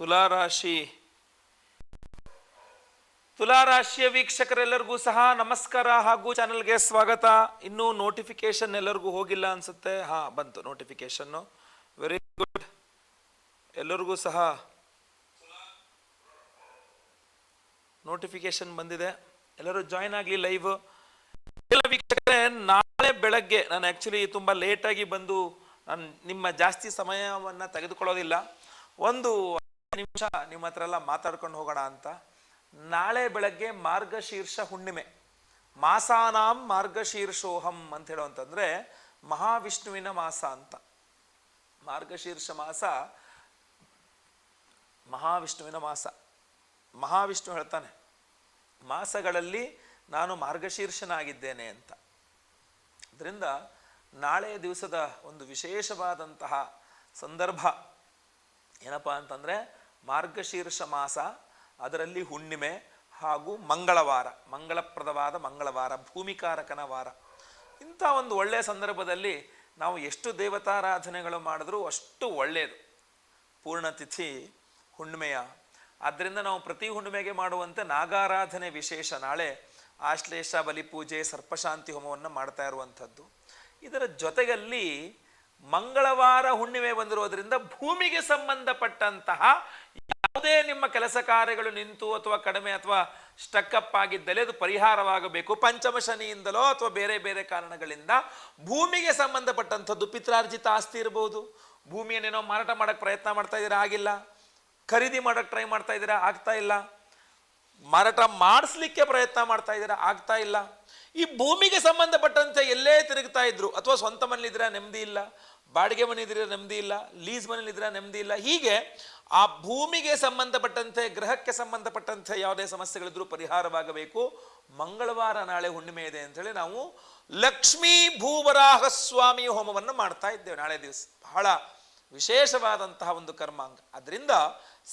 ತುಲಾರಾಶಿ. ತುಲಾರಾಶಿಯ ವೀಕ್ಷಕರೆಲ್ಲರಿಗೂ ಸಹ ನಮಸ್ಕಾರ ಹಾಗೂ ಚಾನಲ್ಗೆ ಸ್ವಾಗತ. ಇನ್ನೂ ನೋಟಿಫಿಕೇಶನ್ ಎಲ್ಲರಿಗೂ ಹೋಗಿಲ್ಲ ಅನ್ಸುತ್ತೆ. ಹಾ, ಬಂತು ನೋಟಿಫಿಕೇಶನ್ನು ವೆರಿ ಗುಡ್ ಎಲ್ಲರಿಗೂ ಸಹ ನೋಟಿಫಿಕೇಶನ್ ಬಂದಿದೆ. ಎಲ್ಲರೂ ಜಾಯ್ನ್ ಆಗಲಿ ಲೈವ್. ಎಲ್ಲ ವೀಕ್ಷಕರೇ, ನಾಳೆ ಬೆಳಗ್ಗೆ, ನಾನು ಆ್ಯಕ್ಚುಲಿ ತುಂಬ ಲೇಟಾಗಿ ಬಂದು, ನಾನು ನಿಮ್ಮ ಜಾಸ್ತಿ ಸಮಯವನ್ನು ತೆಗೆದುಕೊಳ್ಳೋದಿಲ್ಲ. ಒಂದು ನಿಮಿಷ, ನಿಮ್ಮ ಹತ್ರ ಎಲ್ಲ ಮಾತಾಡ್ಕೊಂಡು ಹೋಗೋಣ ಅಂತ. ನಾಳೆ ಬೆಳಗ್ಗೆ ಮಾರ್ಗಶೀರ್ಷ ಹುಣ್ಣಿಮೆ. ಮಾಸಾನಾಂ ಮಾರ್ಗಶೀರ್ಷೋಹಂ ಅಂತ ಹೇಳುವಂತಂದ್ರೆ ಮಹಾವಿಷ್ಣುವಿನ ಮಾಸ ಅಂತ. ಮಾರ್ಗಶೀರ್ಷ ಮಾಸ ಮಹಾವಿಷ್ಣುವಿನ ಮಾಸ. ಮಹಾವಿಷ್ಣು ಹೇಳ್ತಾನೆ, ಮಾಸಗಳಲ್ಲಿ ನಾನು ಮಾರ್ಗಶೀರ್ಷನಾಗಿದ್ದೇನೆ ಅಂತ. ಅದರಿಂದ ನಾಳೆಯ ದಿವಸದ ಒಂದು ವಿಶೇಷವಾದಂತಹ ಸಂದರ್ಭ ಏನಪ್ಪಾ ಅಂತಂದರೆ ಮಾರ್ಗಶೀರ್ಷ ಮಾಸ ಅದರಲ್ಲಿ ಹುಣ್ಣಿಮೆ ಹಾಗೂ ಮಂಗಳವಾರ, ಮಂಗಳಪ್ರದವಾದ ಮಂಗಳವಾರ, ಭೂಮಿಕಾರಕನ ವಾರ. ಇಂಥ ಒಂದು ಒಳ್ಳೆಯ ಸಂದರ್ಭದಲ್ಲಿ ನಾವು ಎಷ್ಟು ದೇವತಾರಾಧನೆಗಳು ಮಾಡಿದ್ರೂ ಅಷ್ಟು ಒಳ್ಳೆಯದು ಪೂರ್ಣತಿಥಿ ಹುಣ್ಣಿಮೆಯ. ಆದ್ದರಿಂದ ನಾವು ಪ್ರತಿ ಹುಣ್ಣಿಮೆಗೆ ಮಾಡುವಂತೆ ನಾಗಾರಾಧನೆ ವಿಶೇಷ ನಾಳೆ ಆಶ್ಲೇಷ, ಬಲಿಪೂಜೆ, ಸರ್ಪಶಾಂತಿ ಹೋಮವನ್ನು ಮಾಡ್ತಾ ಇರುವಂಥದ್ದು. ಇದರ ಜೊತೆಯಲ್ಲಿ ಮಂಗಳವಾರ ಹುಣ್ಣಿಮೆ ಬಂದಿರೋದ್ರಿಂದ ಭೂಮಿಗೆ ಸಂಬಂಧಪಟ್ಟಂತಹ ಯಾವುದೇ ನಿಮ್ಮ ಕೆಲಸ ಕಾರ್ಯಗಳು ನಿಂತು ಅಥವಾ ಕಡಿಮೆ ಅಥವಾ ಸ್ಟಕ್ಕಪ್ ಆಗಿದ್ದಲ್ಲಿ ಅದು ಪರಿಹಾರವಾಗಬೇಕು. ಪಂಚಮ ಶನಿಯಿಂದಲೋ ಅಥವಾ ಬೇರೆ ಬೇರೆ ಕಾರಣಗಳಿಂದ ಭೂಮಿಗೆ ಸಂಬಂಧಪಟ್ಟಂಥದ್ದು ಪಿತ್ರಾರ್ಜಿತ ಆಸ್ತಿ ಇರಬಹುದು ಭೂಮಿಯನ್ನೇನೋ ಮಾರಾಟ ಮಾಡೋಕ್ಕೆ ಪ್ರಯತ್ನ ಮಾಡ್ತಾ ಇದ್ದೀರಾ? ಆಗಿಲ್ಲ. ಖರೀದಿ ಮಾಡೋಕ್ಕೆ ಟ್ರೈ ಮಾಡ್ತಾ ಇದ್ದೀರಾ? ಆಗ್ತಾ ಇಲ್ಲ. ಮಾರಾಟ ಮಾಡಿಸ್ಲಿಕ್ಕೆ ಪ್ರಯತ್ನ ಮಾಡ್ತಾ ಇದ್ದೀರಾ? ಆಗ್ತಾ ಇಲ್ಲ. ಈ ಭೂಮಿಗೆ ಸಂಬಂಧಪಟ್ಟಂತೆ ಎಲ್ಲೇ ತಿರುಗ್ತಾ ಇದ್ರು, ಅಥವಾ ಸ್ವಂತ ಮನೇಲಿದ್ರೆ ನೆಮ್ಮದಿ ಇಲ್ಲ. ಬಾಡಿಗೆ ಮನೆ ಇದ್ರೆ ನೆಮ್ಮದಿ ಇಲ್ಲ. ಲೀಸ್ ಮನೇಲಿದ್ರೆ ನೆಮ್ಮದಿ ಇಲ್ಲ. ಹೀಗೆ ಆ ಭೂಮಿಗೆ ಸಂಬಂಧಪಟ್ಟಂತೆ, ಗ್ರಹಕ್ಕೆ ಸಂಬಂಧಪಟ್ಟಂತೆ ಯಾವುದೇ ಸಮಸ್ಯೆಗಳಿದ್ರೂ ಪರಿಹಾರವಾಗಬೇಕು. ಮಂಗಳವಾರ ನಾಳೆ ಹುಣ್ಣಿಮೆ ಇದೆ ಅಂತೇಳಿ ನಾವು ಲಕ್ಷ್ಮೀ ಭೂವರಾಹ ಸ್ವಾಮಿ ಹೋಮವನ್ನು ಮಾಡ್ತಾ ಇದ್ದೇವೆ ನಾಳೆ ದಿವಸ. ಬಹಳ ವಿಶೇಷವಾದಂತಹ ಒಂದು ಕರ್ಮಾಂಗ ಅದರಿಂದ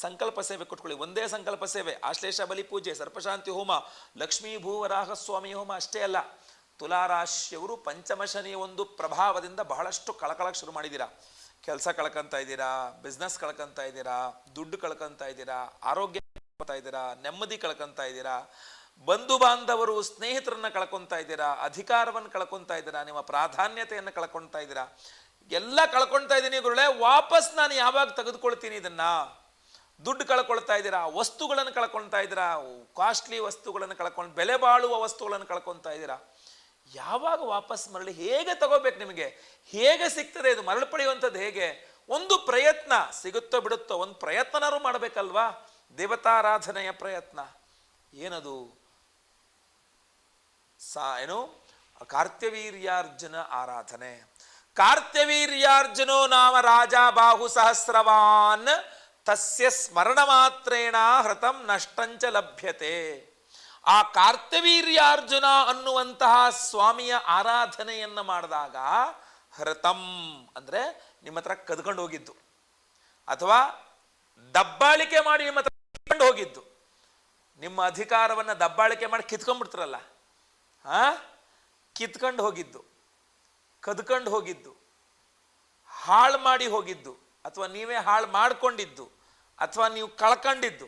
ಸಂಕಲ್ಪ ಸೇವೆ ಕೊಟ್ಕೊಳ್ಳಿ. ಒಂದೇ ಸಂಕಲ್ಪ ಸೇವೆ. ಆಶ್ಲೇಷ, ಬಲಿ, ಪೂಜೆ, ಸರ್ಪಶಾಂತಿ, ಹೋಮ, ಲಕ್ಷ್ಮೀ, ಭೂವರಾಹ, ಸ್ವಾಮಿ, ಹೋಮ ಅಷ್ಟೇ ಅಲ್ಲ. ತುಲಾರಾಶಿಯವರು ಪಂಚಮ ಶನಿಯ ಒಂದು ಪ್ರಭಾವದಿಂದ ಬಹಳಷ್ಟು ಕಳಕಳಕ್ಕೆ ಶುರು ಮಾಡಿದ್ದೀರಾ ಕೆಲಸ ಕಳ್ಕೊಂತ ಇದ್ದೀರಾ ಬಿಸ್ನೆಸ್ ಕಳ್ಕೊಂತ ಇದ್ದೀರಾ, ದುಡ್ಡು ಕಳ್ಕೊಂತ ಇದ್ದೀರಾ, ಆರೋಗ್ಯ ಇದ್ದೀರಾ, ನೆಮ್ಮದಿ ಕಳ್ಕೊಂತ ಇದ್ದೀರಾ, ಬಂಧು ಬಾಂಧವರು ಸ್ನೇಹಿತರನ್ನ ಕಳ್ಕೊತಾ ಇದ್ದೀರಾ, ಅಧಿಕಾರವನ್ನು ಕಳ್ಕೊಂತ ಇದ್ದೀರಾ, ನಿಮ್ಮ ಪ್ರಾಧಾನ್ಯತೆಯನ್ನು ಕಳ್ಕೊತಾ ಇದ್ದೀರಾ ಎಲ್ಲ ಕಳ್ಕೊಳ್ತಾ ಇದ್ದೀನಿ ಗುರುಳೆ ವಾಪಸ್ ನಾನು ಯಾವಾಗ ತೆಗೆದುಕೊಳ್ತೀನಿ ಇದನ್ನ? ದುಡ್ಡು ಕಳ್ಕೊಳ್ತಾ ಇದ್ದೀರಾ? ವಸ್ತುಗಳನ್ನು ಕಳ್ಕೊಳ್ತಾ ಇದ್ದೀರಾ? ಕಾಸ್ಟ್ಲಿ ವಸ್ತುಗಳನ್ನು ಕಳ್ಕೊಂಡು ಬೆಲೆ ಬಾಳುವ ವಸ್ತುಗಳನ್ನು ಕಳ್ಕೊಳ್ತಾ ಇದ್ದೀರಾ? ಯಾವಾಗ ವಾಪಸ್ ಮರಳಿ ಹೇಗೆ ತಗೋಬೇಕು ನಿಮಗೆ? ಹೇಗೆ ಸಿಗ್ತದೆ ಇದು? ಮರಳು ಪಡೆಯುವಂಥದ್ದು ಹೇಗೆ? ಒಂದು ಪ್ರಯತ್ನ ಸಿಗುತ್ತೋ ಬಿಡುತ್ತೋ, ಒಂದು ಪ್ರಯತ್ನನಾರು ಮಾಡಬೇಕಲ್ವಾ? ದೇವತಾರಾಧನೆಯ ಪ್ರಯತ್ನ. ಏನದು? ಸಾ, ಏನು? ಕಾರ್ತ್ಯವೀರ್ಯಾರ್ಜುನ ಆರಾಧನೆ. ಕಾರ್ತ್ಯವೀರ್ಯಾರ್ಜುನೋ ನಾಮ ರಾಜ ಬಾಹು ಸಹಸ್ರವಾನ್. ತಸ್ಯ ಸ್ಮರಣ ಮಾತ್ರೇಣ ಹೃತಂ ನಷ್ಟಂಚ ಲಭ್ಯತೆ. ಆ ಕಾರ್ತ್ಯವೀರ್ಯಾರ್ಜುನ ಅನ್ನುವಂತಹ ಸ್ವಾಮಿಯ ಆರಾಧನೆಯನ್ನು ಮಾಡಿದಾಗ ಹೃತಂ ಅಂದ್ರೆ ನಿಮ್ಮ ಹತ್ರ ಕದ್ಕೊಂಡು ಹೋಗಿದ್ದು. ಅಥವಾ ದಬ್ಬಾಳಿಕೆ ಮಾಡಿ ನಿಮ್ಮ ಹತ್ರ ಕದ್ಕೊಂಡು ಹೋಗಿದ್ದು. ನಿಮ್ಮ ಅಧಿಕಾರವನ್ನ ದಬ್ಬಾಳಿಕೆ ಮಾಡಿ ಕಿತ್ಕೊಂಡ್ಬಿಡ್ತಾರಲ್ಲ. ಹಾಂ? ಕಿತ್ಕೊಂಡು ಹೋಗಿದ್ದು. ಕದ್ಕೊಂಡು ಹೋಗಿದ್ದು, ಹಾಳು ಮಾಡಿ ಹೋಗಿದ್ದು, ಅಥವಾ ನೀವೇ ಹಾಳು ಮಾಡ್ಕೊಂಡಿದ್ದು, ಅಥವಾ ನೀವು ಕಳ್ಕೊಂಡಿದ್ದು,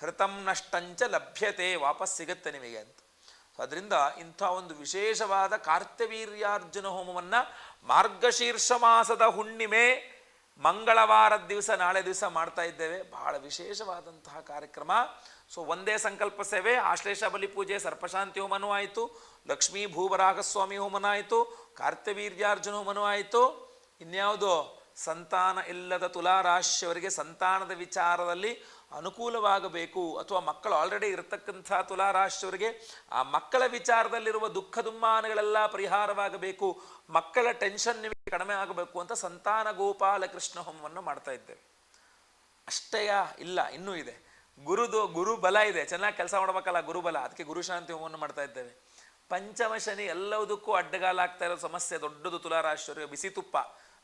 ಹೃತಂ ನಷ್ಟಂಚ ಲಭ್ಯತೆ ವಾಪಸ್ ಸಿಗುತ್ತೆ ನಿಮಗೆ ಅಂತ. ಅದರಿಂದ ಇಂಥ ಒಂದು ವಿಶೇಷವಾದ ಕಾರ್ತವೀರ್ಯಾರ್ಜುನ ಹೋಮವನ್ನ ಮಾರ್ಗಶೀರ್ಷ ಮಾಸದ ಹುಣ್ಣಿಮೆ, ಮಂಗಳವಾರದ ದಿವಸ, ನಾಳೆ ದಿವಸ ಮಾಡ್ತಾ ಇದ್ದೇವೆ. ಬಹಳ ವಿಶೇಷವಾದಂತಹ ಕಾರ್ಯಕ್ರಮ. ಸೊ ಒಂದೇ ಸಂಕಲ್ಪ ಸೇವೆ, ಆಶ್ಲೇಷ ಬಲಿ ಪೂಜೆ, ಸರ್ಪಶಾಂತಿ ಹೋಮನೂ ಆಯಿತು. ಲಕ್ಷ್ಮೀ ಭೂವರಾಗಸ್ವಾಮಿ ಹೋಮನ ಆಯಿತು ಕಾರ್ತವೀರ್ಯಾರ್ಜುನ ಹೋಮನೂ ಆಯಿತು ಇನ್ಯಾವುದೋ ಸಂತಾನ ಇಲ್ಲದ ತುಲಾರಾಶಿಯವರಿಗೆ ಸಂತಾನದ ವಿಚಾರದಲ್ಲಿ ಅನುಕೂಲವಾಗಬೇಕು ಅಥವಾ ಮಕ್ಕಳು ಆಲ್ರೆಡಿ ಇರತಕ್ಕಂಥ ತುಲಾರಾಶಿಯವರಿಗೆ ಆ ಮಕ್ಕಳ ವಿಚಾರದಲ್ಲಿರುವ ದುಃಖ ದುಮ್ಮಾನಗಳೆಲ್ಲ ಪರಿಹಾರವಾಗಬೇಕು. ಮಕ್ಕಳ ಟೆನ್ಷನ್ ನಿಮಗೆ ಕಡಿಮೆ ಆಗಬೇಕು ಅಂತ ಸಂತಾನ ಗೋಪಾಲ ಕೃಷ್ಣ ಹೋಮವನ್ನು ಮಾಡ್ತಾ ಇದ್ದೇವೆ. ಅಷ್ಟೇ ಇಲ್ಲ, ಇನ್ನೂ ಇದೆ. ಗುರುದು, ಗುರುಬಲ ಇದೆ. ಚೆನ್ನಾಗಿ ಕೆಲಸ ಮಾಡಬೇಕಲ್ಲ ಗುರುಬಲ. ಅದಕ್ಕೆ ಗುರುಶಾಂತಿ ಹೋಮವನ್ನು ಮಾಡ್ತಾ ಇದ್ದೇವೆ. ಪಂಚಮ ಶನಿ ಎಲ್ಲದಕ್ಕೂ ಅಡ್ಡಗಾಲಾಗ್ತಾ ಇರೋ ಸಮಸ್ಯೆ, ದೊಡ್ಡದು ತುಲಾರಾಶ್ವರ್ಯ ಬಿಸಿ ತುಪ್ಪ.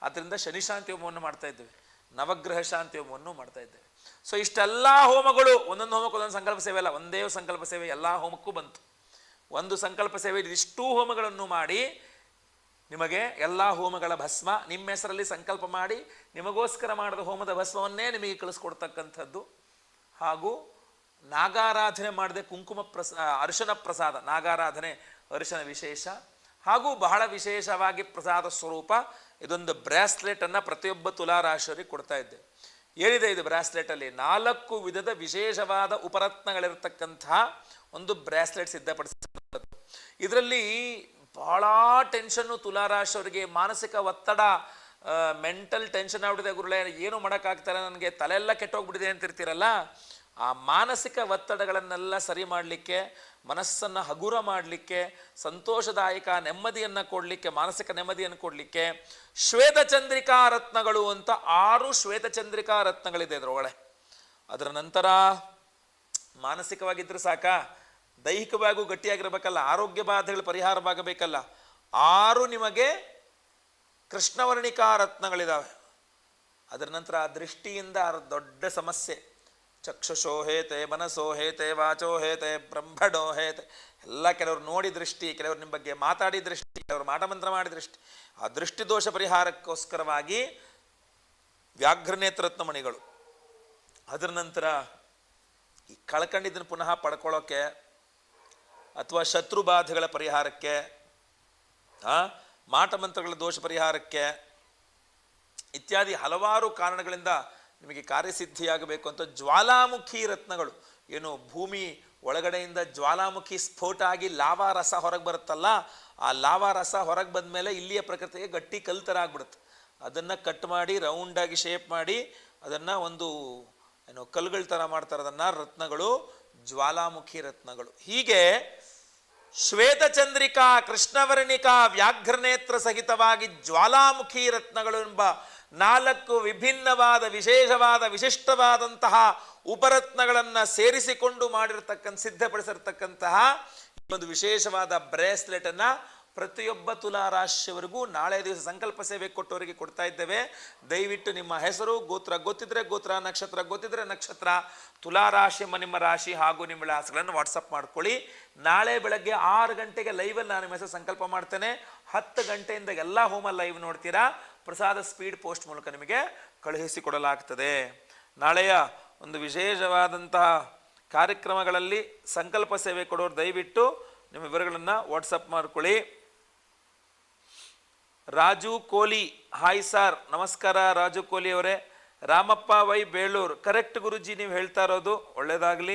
ಅದರಿಂದ ಶನಿ ಶಾಂತಿ ಹೋಮವನ್ನು ಮಾಡ್ತಾ ಇದ್ದೇವೆ. ನವಗ್ರಹ ಶಾಂತಿ ಹೋಮವನ್ನು ಮಾಡ್ತಾ ಇದ್ದೇವೆ. ಸೊ ಇಷ್ಟೆಲ್ಲ ಹೋಮಗಳು, ಒಂದೊಂದು ಹೋಮಕ್ಕೆ ಒಂದೊಂದು ಸಂಕಲ್ಪ ಸೇವೆ ಅಲ್ಲ, ಒಂದೇ ಸಂಕಲ್ಪ ಸೇವೆ ಎಲ್ಲ ಹೋಮಕ್ಕೂ ಬಂತು. ಒಂದು ಸಂಕಲ್ಪ ಸೇವೆ ಇಷ್ಟೂ ಹೋಮಗಳನ್ನು ಮಾಡಿ, ನಿಮಗೆ ಎಲ್ಲ ಹೋಮಗಳ ಭಸ್ಮ, ನಿಮ್ಮ ಹೆಸರಲ್ಲಿ ಸಂಕಲ್ಪ ಮಾಡಿ, ನಿಮಗೋಸ್ಕರ ಮಾಡಿದ ಹೋಮದ ಭಸ್ಮವನ್ನೇ ನಿಮಗೆ ಕಳಿಸ್ಕೊಡ್ತಕ್ಕಂಥದ್ದು. ಹಾಗೂ ನಾಗಾರಾಧನೆ ಮಾಡದೆ ಕುಂಕುಮ ಪ್ರಸ ಅರ್ಶನ ಪ್ರಸಾದ, ನಾಗಾರಾಧನೆ, ಅರಿಶನ ವಿಶೇಷ, ಹಾಗೂ ಬಹಳ ವಿಶೇಷವಾಗಿ ಪ್ರಸಾದ ಸ್ವರೂಪ, ಇದೊಂದು ಬ್ರಾಸ್ಲೆಟ್ ಅನ್ನ ಪ್ರತಿಯೊಬ್ಬ ತುಲಾರಾಶಿಯವರಿಗೆ ಕೊಡ್ತಾ ಇದ್ದೆ. ಏನಿದೆ ಇದು ಬ್ರಾಸ್ಲೆಟ್ ಅಲ್ಲಿ ನಾಲ್ಕು ವಿಧದ ವಿಶೇಷವಾದ ಉಪರತ್ನಗಳಿರತಕ್ಕಂತಹ ಒಂದು ಬ್ರಾಸ್ಲೆಟ್ ಸಿದ್ಧಪಡಿಸಿದ್ದು ಇದರಲ್ಲಿ ಬಹಳ ಟೆನ್ಷನ್ನು ತುಲಾರಾಶಿಯವರಿಗೆ, ಮಾನಸಿಕ ಒತ್ತಡ ಮೆಂಟಲ್ ಟೆನ್ಷನ್ ಆಗ್ಬಿಟ್ಟಿದೆ ಗುರುಳೆ ಏನು ಮಾಡೋಕ್ಕಾಗ್ತಾರೆ ನನಗೆ, ತಲೆಯೆಲ್ಲ ಕೆಟ್ಟೋಗ್ಬಿಟ್ಟಿದೆ ಅಂತಿರ್ತೀರಲ್ಲ? ಆ ಮಾನಸಿಕ ಒತ್ತಡಗಳನ್ನೆಲ್ಲ ಸರಿ ಮಾಡಲಿಕ್ಕೆ, ಮನಸ್ಸನ್ನು ಹಗುರ ಮಾಡಲಿಕ್ಕೆ, ಸಂತೋಷದಾಯಕ ನೆಮ್ಮದಿಯನ್ನು ಕೊಡಲಿಕ್ಕೆ, ಮಾನಸಿಕ ನೆಮ್ಮದಿಯನ್ನು ಕೊಡಲಿಕ್ಕೆ ಶ್ವೇತಚಂದ್ರಿಕಾ ರತ್ನಗಳು ಅಂತ ಆರು ಶ್ವೇತಚಂದ್ರಿಕಾ ರತ್ನಗಳಿದೆ ಅದರೊಳಗೆ ಅದರ ನಂತರ ಮಾನಸಿಕವಾಗಿದ್ದರೆ ಸಾಕ? ದೈಹಿಕವಾಗೂ ಗಟ್ಟಿಯಾಗಿರಬೇಕಲ್ಲ, ಆರೋಗ್ಯ ಬಾಧೆಗಳು ಪರಿಹಾರವಾಗಬೇಕಲ್ಲ. ಆರು ನಿಮಗೆ ಕೃಷ್ಣವರ್ಣಿಕಾ ರತ್ನಗಳಿದಾವೆ. ಅದರ ನಂತರ ಆ ದೃಷ್ಟಿಯಿಂದ ದೊಡ್ಡ ಸಮಸ್ಯೆ. ಚಕ್ಷುಷೋ ಹೇತೆ, ಮನಸ್ಸೋ ಹೇತೆ, ವಾಚೋ ಹೇತೆ, ಬ್ರಹ್ಮಡೋ ಹೇತೆ. ಎಲ್ಲ ಕೆಲವರು ನೋಡಿ ದೃಷ್ಟಿ, ಕೆಲವರು ನಿಮ್ಮ ಬಗ್ಗೆ ಮಾತಾಡಿ ದೃಷ್ಟಿ, ಕೆಲವರು ಮಾಟಮಂತ್ರ ಮಾಡಿ ದೃಷ್ಟಿ. ಆ ದೃಷ್ಟಿ ದೋಷ ಪರಿಹಾರಕ್ಕೋಸ್ಕರವಾಗಿ ವ್ಯಾಘ್ರನೇತ್ರತ್ನ ಮಣಿಗಳು ಅದರ ನಂತರ ಈ ಕಳ್ಕೊಂಡಿದ್ದನ್ನು ಪುನಃ ಪಡ್ಕೊಳ್ಳೋಕ್ಕೆ ಅಥವಾ ಶತ್ರು ಬಾಧೆಗಳ ಪರಿಹಾರಕ್ಕೆ, ಆ, ಮಾಟಮಂತ್ರಗಳ ದೋಷ ಪರಿಹಾರಕ್ಕೆ ಇತ್ಯಾದಿ ಹಲವಾರು ಕಾರಣಗಳಿಂದ ನಿಮಗೆ ಕಾರ್ಯಸಿದ್ಧಿಯಾಗಬೇಕು ಅಂತ ಜ್ವಾಲಾಮುಖಿ ರತ್ನಗಳು. ಏನು ಭೂಮಿ ಒಳಗಡೆಯಿಂದ ಜ್ವಾಲಾಮುಖಿ ಸ್ಫೋಟ ಆಗಿ ಲಾವಾ ರಸ ಹೊರಗೆ ಬರುತ್ತಲ್ಲ, ಆ ಲಾವಾ ರಸ ಹೊರಗೆ ಬಂದ ಮೇಲೆ ಇಲ್ಲಿಯ ಪ್ರಕೃತಿಗೆ ಗಟ್ಟಿ ಕಲ್ತರ ಆಗ್ಬಿಡುತ್ತೆ ಅದನ್ನು ಕಟ್ ಮಾಡಿ ರೌಂಡಾಗಿ ಶೇಪ್ ಮಾಡಿ, ಅದನ್ನು ಒಂದು ಏನು ಕಲ್ಲುಗಳ ಥರ ಮಾಡ್ತಾರೆ ಅದನ್ನು ರತ್ನಗಳು, ಜ್ವಾಲಾಮುಖಿ ರತ್ನಗಳು. ಹೀಗೆ ಶ್ವೇತಚಂದ್ರಿಕಾ, ಕೃಷ್ಣವರ್ಣಿಕಾ, ವ್ಯಾಘ್ರನೇತ್ರ ಸಹಿತವಾಗಿ ಜ್ವಾಲಾಮುಖಿ ರತ್ನಗಳು ಎಂಬ ನಾಲ್ಕು ವಿಭಿನ್ನವಾದ, ವಿಶೇಷವಾದ, ವಿಶಿಷ್ಟವಾದಂತಹ ಉಪರತ್ನಗಳನ್ನು ಸೇರಿಸಿಕೊಂಡು ಮಾಡಿರತಕ್ಕಂಥ, ಸಿದ್ಧಪಡಿಸಿರ್ತಕ್ಕಂತಹ ಒಂದು ವಿಶೇಷವಾದ ಬ್ರೇಸ್ಲೆಟ್ ಅನ್ನ ತುಲಾ ತುಲಾರಾಶಿಯವರಿಗೂ ನಾಳೆ ದಿವಸ ಸಂಕಲ್ಪ ಸೇವೆ ಕೊಟ್ಟವರಿಗೆ ಕೊಡ್ತಾ ಇದ್ದೇವೆ. ದಯವಿಟ್ಟು ನಿಮ್ಮ ಹೆಸರು, ಗೋತ್ರ ಗೊತ್ತಿದ್ರೆ ಗೋತ್ರ, ನಕ್ಷತ್ರ ಗೊತ್ತಿದ್ರೆ ನಕ್ಷತ್ರ, ತುಲಾ ರಾಶಿ ನಿಮ್ಮ ರಾಶಿ ಹಾಗೂ ನಿಮ್ಮ ವಿಳಾಸಗಳನ್ನು ವಾಟ್ಸಪ್ ಮಾಡ್ಕೊಳ್ಳಿ. ನಾಳೆ ಬೆಳಗ್ಗೆ ಆರು ಗಂಟೆಗೆ ಲೈವಲ್ಲಿ ನಾನು ನಿಮ್ಮ ಹೆಸರು ಸಂಕಲ್ಪ ಮಾಡ್ತೇನೆ. ಹತ್ತು ಗಂಟೆಯಿಂದ ಎಲ್ಲ ಹೋಮ ಲೈವ್ ನೋಡ್ತೀರಾ. ಪ್ರಸಾದ ಸ್ಪೀಡ್ ಪೋಸ್ಟ್ ಮೂಲಕ ನಿಮಗೆ ಕಳುಹಿಸಿಕೊಡಲಾಗ್ತದೆ. ನಾಳೆಯ ಒಂದು ವಿಶೇಷವಾದಂತಹ ಕಾರ್ಯಕ್ರಮಗಳಲ್ಲಿ ಸಂಕಲ್ಪ ಸೇವೆ ಕೊಡೋರು ದಯವಿಟ್ಟು ನಿಮ್ಮ ವಿವರಗಳನ್ನು ವಾಟ್ಸಪ್ ಮಾಡ್ಕೊಳ್ಳಿ. Raju Koli, hi sir. ನಮಸ್ಕಾರ ರಾಜು ಕೋಲಿ ಅವರೇ. ರಾಮಪ್ಪ ವೈ ಬೇಳೂರು. ಕರೆಕ್ಟ್ ಗುರುಜಿ, ನೀವು ಹೇಳ್ತಾ ಇರೋದು ಒಳ್ಳೇದಾಗಲಿ.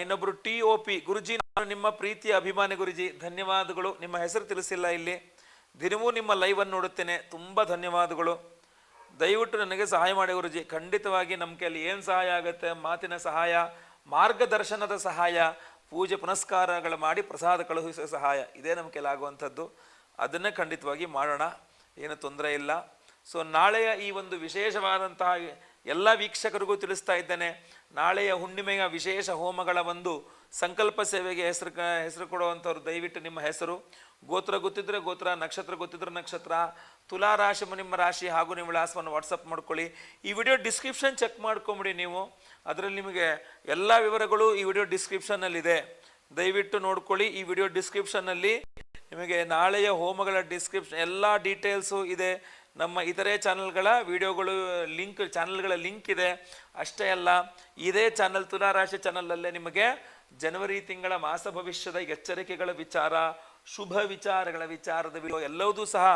ಇನ್ನೊಬ್ರು ಟಿ ಒ ಪಿ. ಗುರುಜಿ, ನಾನು ನಿಮ್ಮ ಪ್ರೀತಿಯ ಅಭಿಮಾನಿ ಗುರುಜಿ. ಧನ್ಯವಾದಗಳು. ನಿಮ್ಮ ಹೆಸರು ತಿಳಿಸಿಲ್ಲ ಇಲ್ಲಿ. ದಿನವೂ ನಿಮ್ಮ ಲೈವನ್ನು ನೋಡುತ್ತೇನೆ. ತುಂಬ ಧನ್ಯವಾದಗಳು. ದಯವಿಟ್ಟು ನನಗೆ ಸಹಾಯ ಮಾಡಿ ಗುರುಜಿ. ಖಂಡಿತವಾಗಿ ನಮ್ಮ ಕೈಯಲ್ಲಿ ಏನು ಸಹಾಯ ಆಗುತ್ತೆ? ಮಾತಿನ ಸಹಾಯ, ಮಾರ್ಗದರ್ಶನದ ಸಹಾಯ, ಪೂಜೆ ಪುನಸ್ಕಾರಗಳು ಮಾಡಿ ಪ್ರಸಾದ ಕಳುಹಿಸುವ ಸಹಾಯ. ಇದೇ ನಮ್ಮ ಕೈಲಿ ಆಗುವಂಥದ್ದು. ಅದನ್ನೇ ಖಂಡಿತವಾಗಿ ಮಾಡೋಣ. ಏನು ತೊಂದರೆ ಇಲ್ಲ. ಸೊ ನಾಳೆಯ ಈ ಒಂದು ವಿಶೇಷವಾದಂತಹ ಎಲ್ಲ ವೀಕ್ಷಕರಿಗೂ ತಿಳಿಸ್ತಾ ಇದ್ದೇನೆ. ನಾಳೆಯ ಹುಣ್ಣಿಮೆಯ ವಿಶೇಷ ಹೋಮಗಳ ಒಂದು ಸಂಕಲ್ಪ ಸೇವೆಗೆ ಹೆಸರು ಹೆಸರು ಕೊಡುವಂಥವ್ರು ದಯವಿಟ್ಟು ನಿಮ್ಮ ಹೆಸರು. ಗೋತ್ರ ಗೊತ್ತಿದ್ರೆ ಗೋತ್ರ, ನಕ್ಷತ್ರ ಗೊತ್ತಿದ್ರೆ ನಕ್ಷತ್ರ. ತುಲಾ ರಾಶಿ ನಿಮ್ಮ ರಾಶಿ ಹಾಗೂ ನಿಮ್ಮ ವಿಳಾಸವನ್ನು ವಾಟ್ಸಪ್ ಮಾಡ್ಕೊಳ್ಳಿ. ಈ ವಿಡಿಯೋ ಡಿಸ್ಕ್ರಿಪ್ಷನ್ ಚೆಕ್ ಮಾಡ್ಕೊಂಬಿಡಿ ನೀವು. ಅದರಲ್ಲಿ ನಿಮಗೆ ಎಲ್ಲ ವಿವರಗಳು ಈ ವಿಡಿಯೋ ಡಿಸ್ಕ್ರಿಪ್ಷನ್ನಲ್ಲಿದೆ ದಯವಿಟ್ಟು ನೋಡ್ಕೊಳ್ಳಿ. ಈ ವಿಡಿಯೋ ಡಿಸ್ಕ್ರಿಪ್ಷನ್ನಲ್ಲಿ ನಿಮಗೆ ನಾಳೆಯ ಹೋಮಗಳ ಡಿಸ್ಕ್ರಿಪ್ಷನ್ ಎಲ್ಲ ಡೀಟೇಲ್ಸು ಇದೆ. ನಮ್ಮ ಇತರೆ ಚಾನಲ್ಗಳ ವಿಡಿಯೋಗಳು ಲಿಂಕ್ ಚಾನಲ್ಗಳ ಲಿಂಕ್ ಇದೆ. ಅಷ್ಟೇ ಅಲ್ಲ, ಇದೇ ಚಾನಲ್ ತುಲಾರಾಶಿ ಚಾನಲಲ್ಲೇ ನಿಮಗೆ ಜನವರಿ ತಿಂಗಳ ಮಾಸ ಭವಿಷ್ಯದ ಎಚ್ಚರಿಕೆಗಳ ವಿಚಾರ, ಶುಭ ವಿಚಾರಗಳ ವಿಚಾರದ ವಿಡಿಯೋ ಎಲ್ಲವೂ ಸಹ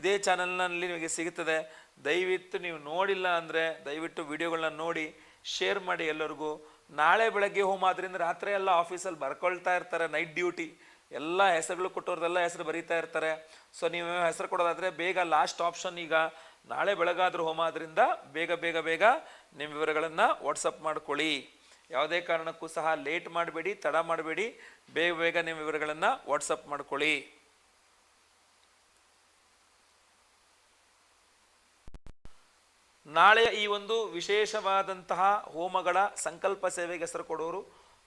ಇದೇ ಚಾನಲ್ನಲ್ಲಿ ನಿಮಗೆ ಸಿಗುತ್ತದೆ. ದಯವಿಟ್ಟು ನೀವು ನೋಡಿಲ್ಲ ಅಂದರೆ ದಯವಿಟ್ಟು ವಿಡಿಯೋಗಳನ್ನ ನೋಡಿ ಶೇರ್ ಮಾಡಿ ಎಲ್ಲರಿಗೂ. ನಾಳೆ ಬೆಳಗ್ಗೆ ಹೋಮ ಆದ್ರಿಂದ ರಾತ್ರಿ ಎಲ್ಲ ಆಫೀಸಲ್ಲಿ ಬರ್ಕೊಳ್ತಾ ಇರ್ತಾರೆ ನೈಟ್ ಡ್ಯೂಟಿ ಎಲ್ಲ ಹೆಸರುಗಳು ಕೊಟ್ಟವ್ರದೆಲ್ಲ ಹೆಸರು ಬರೀತಾ ಇರ್ತಾರೆ. ಸೊ ನೀವು ಹೆಸರು ಕೊಡೋದಾದ್ರೆ ಬೇಗ ಲಾಸ್ಟ್ ಆಪ್ಷನ್ ಈಗ ನಾಳೆ ಬೆಳಗಾದ್ರೂ ಹೋಮ ಆದ್ರಿಂದ ಬೇಗ ಬೇಗ ಬೇಗ ನಿಮ್ಮ ವಿವರಗಳನ್ನು ವಾಟ್ಸಪ್ ಮಾಡ್ಕೊಳ್ಳಿ. ಯಾವುದೇ ಕಾರಣಕ್ಕೂ ಸಹ ಲೇಟ್ ಮಾಡಬೇಡಿ, ತಡ ಮಾಡಬೇಡಿ. ಬೇಗ ಬೇಗ ನಿಮ್ಮ ವಿವರಗಳನ್ನು ವಾಟ್ಸಪ್ ಮಾಡ್ಕೊಳ್ಳಿ. ನಾಳೆ ಈ ಒಂದು ವಿಶೇಷವಾದಂತಹ ಹೋಮಗಳ ಸಂಕಲ್ಪ ಸೇವೆಗೆ ಹೆಸರು ಕೊಡೋರು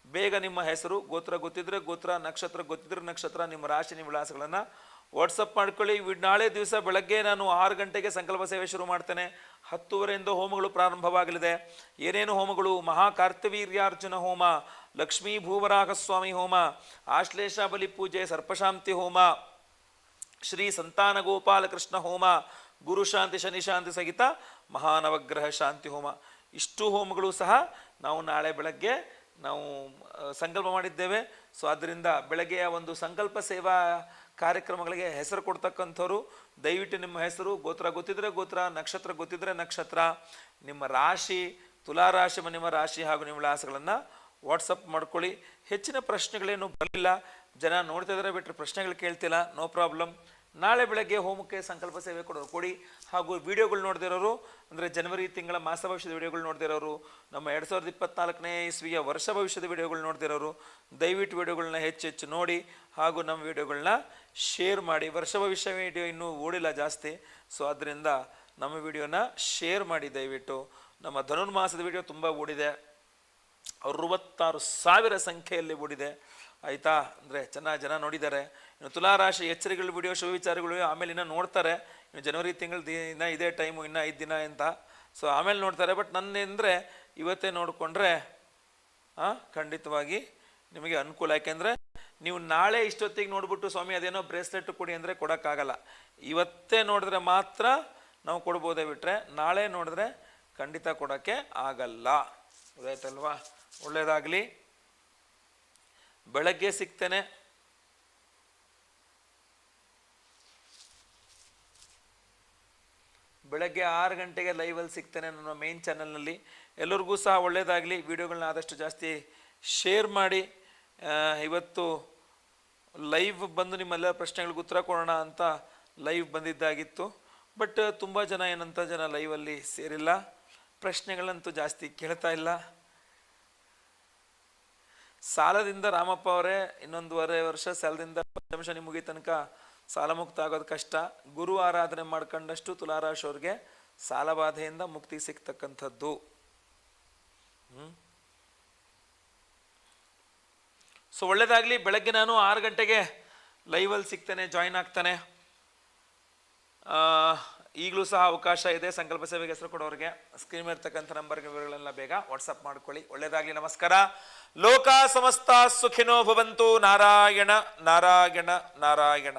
ಬೇಗ ನಿಮ್ಮ ಹೆಸರು, ಗೋತ್ರ ಗೊತ್ತಿದ್ರೆ ಗೋತ್ರ, ನಕ್ಷತ್ರ ಗೊತ್ತಿದ್ರೆ ನಕ್ಷತ್ರ, ನಿಮ್ಮ ರಾಶಿ, ನಿಮ್ಮ ವಿಳಾಸಗಳನ್ನು ವಾಟ್ಸಪ್ ಮಾಡ್ಕೊಳ್ಳಿ. ನಾಳೆ ದಿವಸ ಬೆಳಗ್ಗೆ ನಾನು ಆರು ಗಂಟೆಗೆ ಸಂಕಲ್ಪ ಸೇವೆ ಶುರು ಮಾಡ್ತೇನೆ. ಹತ್ತುವರೆಯಿಂದ ಹೋಮಗಳು ಪ್ರಾರಂಭವಾಗಲಿದೆ. ಏನೇನು ಹೋಮಗಳು? ಮಹಾ ಕಾರ್ತವೀರ್ಯಾರ್ಜುನ ಹೋಮ, ಲಕ್ಷ್ಮೀ ಭೂವರಾಹ ಸ್ವಾಮಿ ಹೋಮ, ಆಶ್ಲೇಷ ಬಲಿ ಪೂಜೆ, ಸರ್ಪಶಾಂತಿ ಹೋಮ, ಶ್ರೀ ಸಂತಾನ ಗೋಪಾಲಕೃಷ್ಣ ಹೋಮ, ಗುರು ಶಾಂತಿ, ಶನಿ ಶಾಂತಿ ಸಹಿತ ಮಹಾನವಗ್ರಹ ಶಾಂತಿ ಹೋಮ. ಇಷ್ಟು ಹೋಮಗಳು ಸಹ ನಾವು ನಾಳೆ ಬೆಳಗ್ಗೆ ನಾವು ಸಂಕಲ್ಪ ಮಾಡಿದ್ದೇವೆ. ಸೊ ಅದರಿಂದ ಬೆಳಗ್ಗೆಯ ಒಂದು ಸಂಕಲ್ಪ ಸೇವಾ ಕಾರ್ಯಕ್ರಮಗಳಿಗೆ ಹೆಸರು ಕೊಡ್ತಕ್ಕಂಥವ್ರು, ದಯವಿಟ್ಟು ನಿಮ್ಮ ಹೆಸರು, ಗೋತ್ರ ಗೊತ್ತಿದ್ರೆ ಗೋತ್ರ, ನಕ್ಷತ್ರ ಗೊತ್ತಿದ್ರೆ ನಕ್ಷತ್ರ, ನಿಮ್ಮ ರಾಶಿ ತುಲಾ ರಾಶಿ ನಿಮ್ಮ ರಾಶಿ ಹಾಗೂ ನಿಮ್ಮ ವಿಳಾಸಗಳನ್ನು ವಾಟ್ಸಪ್ ಮಾಡ್ಕೊಳ್ಳಿ. ಹೆಚ್ಚಿನ ಪ್ರಶ್ನೆಗಳೇನು ಬರಲಿಲ್ಲ. ಜನ ನೋಡ್ತಾ ಇದ್ದಾರೆ ಬಿಟ್ಟರೆ ಪ್ರಶ್ನೆಗಳು ಕೇಳ್ತಿಲ್ಲ. ನೋ ಪ್ರಾಬ್ಲಮ್ ನಾಳೆ ಬೆಳಗ್ಗೆ ಹೋಮಕ್ಕೆ ಸಂಕಲ್ಪ ಸೇವೆ ಕೊಡೋರು ಕೊಡಿ, ಹಾಗೂ ವಿಡಿಯೋಗಳು ನೋಡದಿರೋರು, ಅಂದರೆ ಜನವರಿ ತಿಂಗಳ ಮಾಸ ಭವಿಷ್ಯದ ವಿಡಿಯೋಗಳು ನೋಡದಿರೋರು, ನಮ್ಮ ಎರಡು ಸಾವಿರದ ಇಪ್ಪತ್ನಾಲ್ಕನೇ ಇಸ್ವಿಯ ವರ್ಷ ಭವಿಷ್ಯದ ವಿಡಿಯೋಗಳು ನೋಡ್ದಿರೋರು, ದಯವಿಟ್ಟು ವಿಡಿಯೋಗಳನ್ನ ಹೆಚ್ಚು ಹೆಚ್ಚು ನೋಡಿ, ಹಾಗೂ ನಮ್ಮ ವಿಡಿಯೋಗಳನ್ನ ಶೇರ್ ಮಾಡಿ. ವರ್ಷ ಭವಿಷ್ಯ ವಿಡಿಯೋ ಇನ್ನೂ ಓಡಿಲ್ಲ ಜಾಸ್ತಿ, ಸೊ ಅದರಿಂದ ನಮ್ಮ ವಿಡಿಯೋನ ಶೇರ್ ಮಾಡಿ ದಯವಿಟ್ಟು. ನಮ್ಮ ಧನುರ್ಮಾಸದ ವಿಡಿಯೋ ತುಂಬ ಓಡಿದೆ. ಅರವತ್ತಾರು ಸಾವಿರ ಸಂಖ್ಯೆಯಲ್ಲಿ ಓಡಿದೆ. ಆಯಿತಾ? ಅಂದರೆ ಚೆನ್ನಾಗಿ ಜನ ನೋಡಿದ್ದಾರೆ. ತುಲಾರಾಶಿ ಎಚ್ಚರಿಕೆಗಳು ವಿಡಿಯೋ ಶುಭ ವಿಚಾರಗಳು ಆಮೇಲೆ ಇನ್ನೂ ನೋಡ್ತಾರೆ. ಜನವರಿ ತಿಂಗಳು ದಿನ ಇದೇ ಟೈಮು ಇನ್ನೂ ಐದು ದಿನ ಅಂತ. ಸೊ ಆಮೇಲೆ ನೋಡ್ತಾರೆ. ಬಟ್ ನನ್ನೆಂದರೆ ಇವತ್ತೇ ನೋಡಿಕೊಂಡ್ರೆ ಖಂಡಿತವಾಗಿ ನಿಮಗೆ ಅನುಕೂಲ. ಯಾಕೆಂದರೆ ನೀವು ನಾಳೆ ಇಷ್ಟೊತ್ತಿಗೆ ನೋಡ್ಬಿಟ್ಟು ಸ್ವಾಮಿ ಅದೇನೋ ಬ್ರೇಸ್ಲೆಟ್ ಕೊಡಿ ಅಂದರೆ ಕೊಡೋಕ್ಕಾಗಲ್ಲ. ಇವತ್ತೇ ನೋಡಿದ್ರೆ ಮಾತ್ರ ನಾವು ಕೊಡ್ಬೋದೇ ಬಿಟ್ಟರೆ ನಾಳೆ ನೋಡಿದ್ರೆ ಖಂಡಿತ ಕೊಡೋಕ್ಕೆ ಆಗಲ್ಲ. ಗೊತ್ತಾಯ್ತಲ್ವಾ? ಒಳ್ಳೆಯದಾಗಲಿ ಬೆಳಗ್ಗೆ ಸಿಗ್ತೇನೆ. ಬೆಳಗ್ಗೆ ಆರು ಗಂಟೆಗೆ ಲೈವಲ್ಲಿ ಸಿಗ್ತಾನೆ ನನ್ನ ಮೇನ್ ಚಾನಲ್ನಲ್ಲಿ ಎಲ್ಲರಿಗೂ ಸಹ ಒಳ್ಳೆಯದಾಗಲಿ ವಿಡಿಯೋಗಳನ್ನ ಆದಷ್ಟು ಜಾಸ್ತಿ ಶೇರ್ ಮಾಡಿ. ಇವತ್ತು ಲೈವ್ ಬಂದು ನಿಮ್ಮೆಲ್ಲ ಪ್ರಶ್ನೆಗಳಿಗೆ ಉತ್ತರ ಕೊಡೋಣ ಅಂತ ಲೈವ್ ಬಂದಿದ್ದಾಗಿತ್ತು. ಬಟ್ ತುಂಬ ಜನ ಏನಂತ ಜನ ಲೈವಲ್ಲಿ ಸೇರಿಲ್ಲ. ಪ್ರಶ್ನೆಗಳಂತೂ ಜಾಸ್ತಿ ಕೇಳ್ತಾ ಇಲ್ಲ. ಸಾಲದಿಂದ ರಾಮಪ್ಪ ಅವರೇ ಇನ್ನೊಂದೂವರೆ ವರ್ಷ, ಸಾಲದಿಂದ ಪಂಚಮಶನಿ ಮುಗಿ ತನಕ ಸಾಲ ಮುಕ್ತ ಆಗೋದು ಕಷ್ಟ. ಗುರು ಆರಾಧನೆ ಮಾಡ್ಕೊಂಡಷ್ಟು ತುಲಾರಾಶವ್ರಿಗೆ ಸಾಲಬಾಧೆಯಿಂದ ಮುಕ್ತಿ ಸಿಗ್ತಕ್ಕಂಥದ್ದು. ಸೊ ಒಳ್ಳೇದಾಗಲಿ. ಬೆಳಗ್ಗೆ ನಾನು ಆರು ಗಂಟೆಗೆ ಲೈವಲ್ಲಿ ಸಿಗ್ತೇನೆ ಜಾಯಿನ್ ಆಗ್ತಾನೆ. ಈಗಲೂ ಸಹ ಅವಕಾಶ ಇದೆ. ಸಂಕಲ್ಪ ಸೇವೆಗೆ ಹೆಸರು ಕೊಡೋರಿಗೆ. ಸ್ಕ್ರೀನ್ ಇರ್ತಕ್ಕಂಥ ನಂಬರ್ ವಿವರಗಳೆಲ್ಲ ಬೇಗ ವಾಟ್ಸಪ್ ಮಾಡ್ಕೊಳ್ಳಿ. ಒಳ್ಳೇದಾಗ್ಲಿ. ನಮಸ್ಕಾರ. ಲೋಕ ಸಮಸ್ತ ಸುಖಿನೋ ಭವಂತು. ನಾರಾಯಣ ನಾರಾಯಣ ನಾರಾಯಣ.